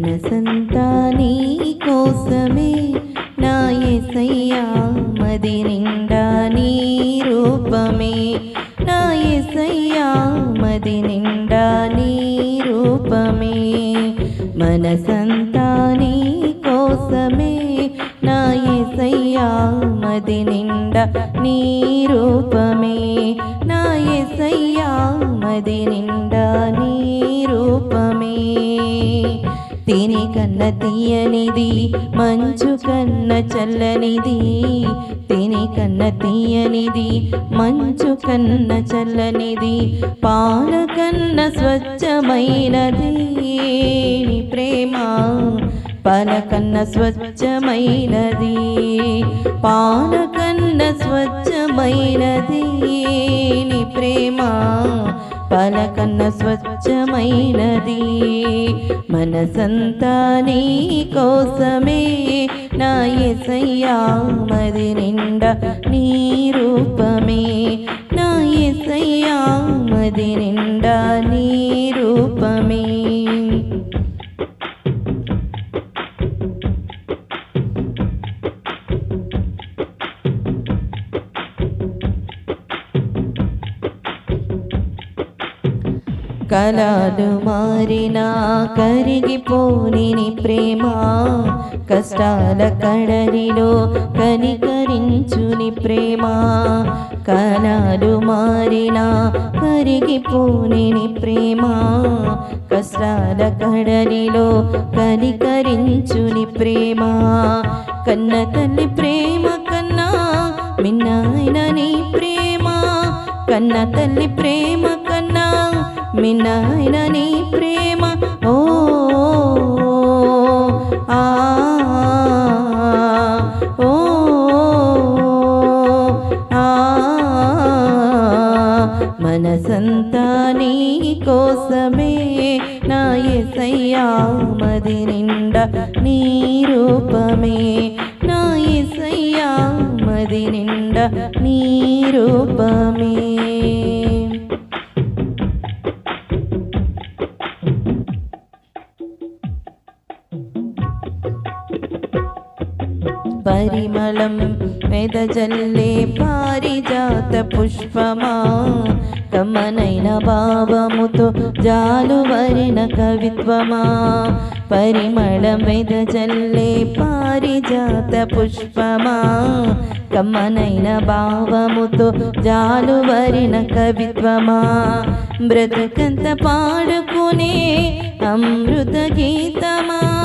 మనసంతా నీ కోసమే. నా ఎసయ్యా మది నిండా నీ రూపమే. నా ఎసయ్యా మది నిండా నీ రూపమే. మనసంతా నీ కోసమే. నా ఎసయ్యా మది నిండా నీ రూపమే. నా ఎసయ్యా మది నిండా కన్న తీయనిది మంచు కన్న చల్లనిది తిని కన్న తీయనిది మంచు కన్న చల్లనిది పాల కన్న స్వచ్ఛమైనది. ప్రేమ పాల కన్న స్వచ్ఛమైనది పాల కన్న స్వచ్ఛమైనది. ప్రేమ పాలకన్న స్వచ్ఛమైనది. మనసంతా నీ కోసమే నా ఎసయ్యా మది నిండా నీ రూపమే కలాలు మారినా కరిగిపోని ప్రేమ. కష్టాల కడలిలో కనికరించుని ప్రేమ. కలాలు మారినా కరిగిపోని ప్రేమ. కష్టాల కడలిలో కనికరించుని ప్రేమ. కన్న తల్లి ప్రేమ కన్నా మిన్నాయన నీ ప్రేమ. కన్న తల్లి ప్రేమ మిన్నాయన నీ ప్రేమ ఓ ఆ ఓ ఆ మనసంతా నీ కోసమే నా ఎసయ్యా మది నిండా నీ రూపమే. నా ఎసయ్యా మది నిండా నీ రూపమే. పరిమళం మెదజల్లే పారిజాత పుష్పమా? కమ్మనైన భావముతో జాలువరిన కవిత్వమా? పరిమళం వెదజల్లే పారిజాత పుష్పమా? కమ్మనైన భావముతో జాలువరిన కవిత్వమా? బ్రతుకంత పాడుకునే అమృత గీతమా?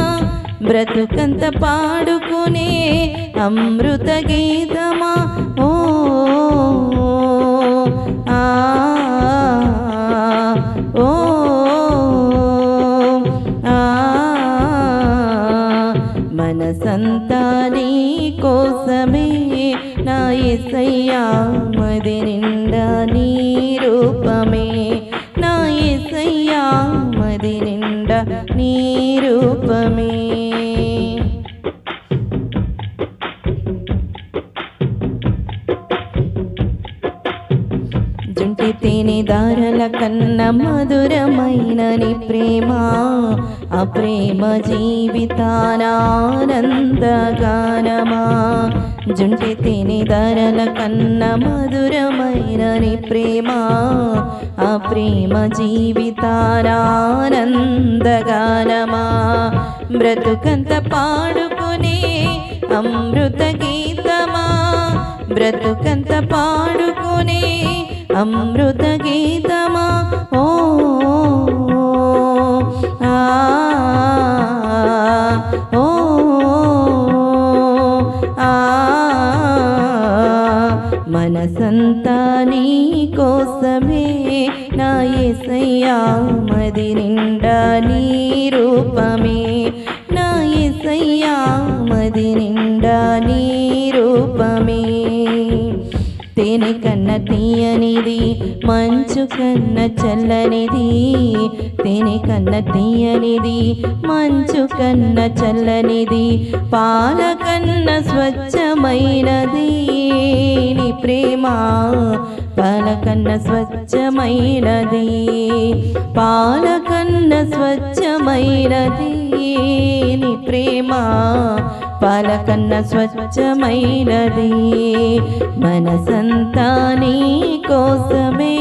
బ్రతుకంత పాడుకునే అమృత గీతమా? ఓ మనసంతా నీ కోసమే నా ఎసయ్యా మది నిండా నీ రూపమే. నా ఎసయ్యా మది నిండా నీ రూపమే. జుంటి తేనె దారల కన్న మధురమైన నీ ప్రేమ ఆ ప్రేమ జీవితానందగానమా జుంటి తేనె దారల కన్న మధురమైన నీ ప్రేమ ఆ ప్రేమ జీవితానందగానమా బ్రతుకంత పాడుకునే అమృత గీతమా? బ్రతుకంత పాడు అమృత గీతమా ఓ ఆ ఓ ఆ మనసంతా నీ కోసమే నా ఎసయ్యా మది నిండా నీ రూపమే. నా ఎసయ్యా మది నిండా నీ రూపమే. తేనె కన్న తీయనిది మంచు కన్న చల్లనిది. తేనె కన్న తీయనిది మంచు కన్న చల్లనిది. పాల కన్న స్వచ్ఛమైనది నీ ప్రేమ పాల కన్న స్వచ్ఛమైనది. పాల కన్న స్వచ్ఛమైనది నీ ప్రేమ పాలకన్న స్వచ్ఛమైనది. మనసంతా నీ కోసమే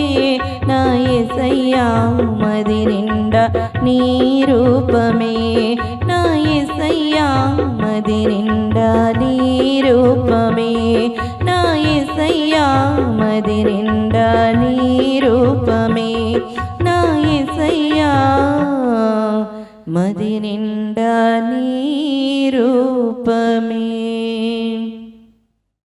నా ఎసయ్యా మది నిండా నీ రూపమే. నా ఎసయ్యా మది నిండా నీ రూపమే. నా ఎసయ్యా మది నిండా నీ రూపమే. నా ఎసయ్యా మది నిండా నీ రూప రూపమే